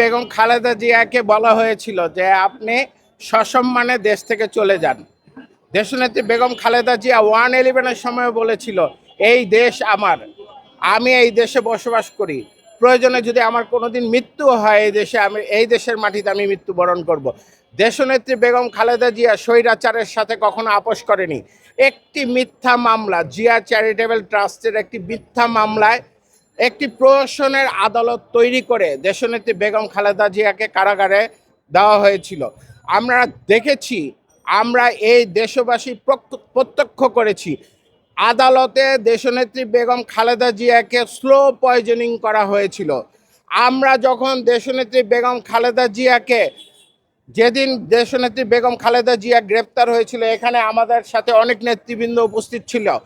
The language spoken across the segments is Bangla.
বেগম খালেদা জিয়াকে বলা হয়েছিল যে আপনি সসম্মানে দেশ থেকে চলে যান। দেশনেত্রী বেগম খালেদা জিয়া ওয়ান ইলেভেনের সময় বলেছিল, এই দেশ আমার, আমি এই দেশে বসবাস করি। প্রয়োজনে যদি আমার কোনোদিন মৃত্যু হয় এই দেশে, আমি, এই দেশের মাটিতে আমি মৃত্যুবরণ করব। দেশনেত্রী বেগম খালেদা জিয়া স্বৈরাচারের সাথে কখনো আপোষ করেনি। একটি মিথ্যা মামলা, জিয়া চ্যারিটেবল ট্রাস্টের একটি মিথ্যা মামলায় একটি প্রশাসনের আদালত তৈরি করে দেশনেত্রী বেগম খালেদা জিয়াকে কারাগারে দেওয়া হয়েছিল। আমরা দেখেছি, আমরা এই দেশবাসী প্রত্য- প্রত্যক্ষ করেছি, আদালতে দেশনেত্রী বেগম খালেদা জিয়াকে স্লো পয়জনিং করা হয়েছিল। আমরা যখন দেশনেত্রী বেগম খালেদা জিয়াকে, যেদিন দেশনেত্রী বেগম খালেদা জিয়া গ্রেপ্তার হয়েছিল, এখানে আমাদের সাথে অনেক নেতৃবৃন্দ উপস্থিত ছিল।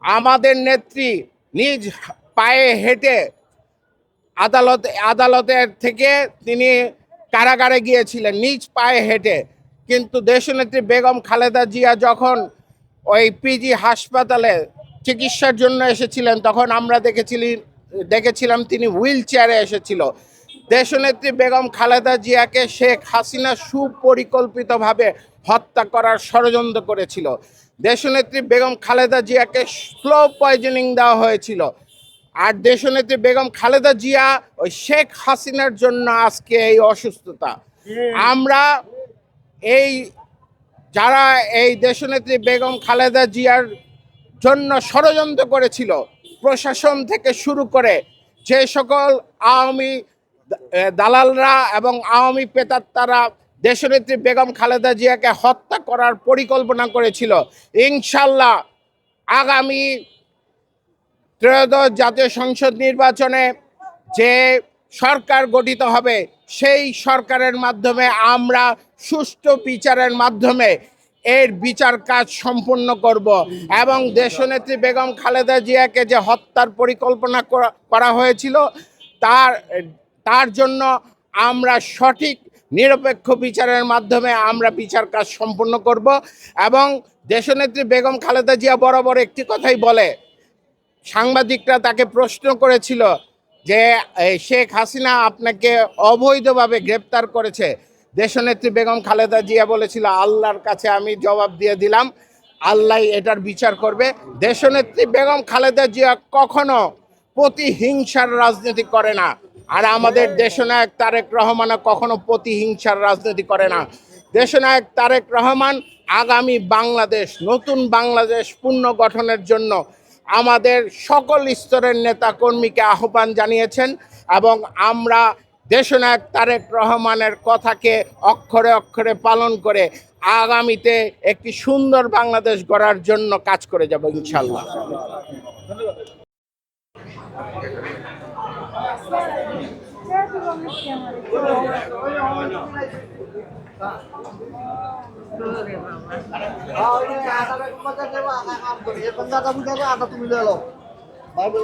আমাদের নেত্রী নিজ পায়ে হেঁটে আদালত, আদালতের থেকে তিনি কারাগারে গিয়েছিলেন, নিজ পায়ে হেঁটে। কিন্তু দেশনেত্রী বেগম খালেদা জিয়া যখন ওই পিজি হাসপাতালে চিকিৎসার জন্য এসেছিলেন, তখন আমরা দেখেছিলি, দেখেছিলাম তিনি হুইল চেয়ারে এসেছিল। দেশনেত্রী বেগম খালেদা জিয়াকে শেখ হাসিনা সুপরিকল্পিতভাবে হত্যা করার ষড়যন্ত্র করেছিল। দেশনেত্রী বেগম খালেদা জিয়াকে স্লো পয়জনিং দেওয়া হয়েছিল। আর দেশনেত্রী বেগম খালেদা জিয়া ওই শেখ হাসিনার জন্য আজকে এই অসুস্থতা। আমরা এই যারা এই দেশনেত্রী বেগম খালেদা জিয়ার জন্য ষড়যন্ত্র করেছিল প্রশাসন থেকে শুরু করে যে সকল আওয়ামী দালালরা এবং আওয়ামী পেতাত্তারা দেশনেত্রী বেগম খালেদা জিয়াকে হত্যা করার পরিকল্পনা করেছিল ইনশাল্লাহ আগামী ত্রয়োদশ জাতীয় সংসদ নির্বাচনে যে সরকার গঠিত হবে, সেই সরকারের মাধ্যমে আমরা সুষ্ঠু বিচারের মাধ্যমে এর বিচার কাজ সম্পূর্ণ করব এবং দেশনেত্রী বেগম খালেদা জিয়াকে যে হত্যার পরিকল্পনা করা- হয়েছিল, তার তার জন্য আমরা সঠিক, নিরপেক্ষ বিচারের মাধ্যমে আমরা বিচার কাজ সম্পূর্ণ করব এবং দেশনেত্রী বেগম খালেদা জিয়া বরাবর একটি কথাই বলে সাংবাদিকরা তাকে প্রশ্ন করেছিল যে শেখ হাসিনা আপনাকে অবৈধভাবে গ্রেপ্তার করেছে। দেশনেত্রী বেগম খালেদা জিয়া বলেছিল, আল্লাহর কাছে আমি জবাব দিয়ে দিলাম, আল্লাহ এটার বিচার করবে। দেশনেত্রী বেগম খালেদা জিয়া কখনো প্রতিহিংসার রাজনীতি করে না। আর আমাদের দেশনায়ক তারেক রহমান কখনো প্রতিহিংসার রাজনীতি করে না। দেশনায়ক তারেক রহমান আগামী বাংলাদেশ, নতুন বাংলাদেশ পুনর্গঠনের জন্য আমাদের সকল স্তরের নেতাকর্মীকে আহ্বান জানিয়েছেন এবং আমরা দেশনায়ক তারেক রহমানের কথাকে অক্ষরে অক্ষরে পালন করে আগামীতে একটি সুন্দর বাংলাদেশ গড়ার জন্য কাজ করে যাব ইনশাল্লাহ ধন্যবাদ। आता तुम्ही लिएर बाइबल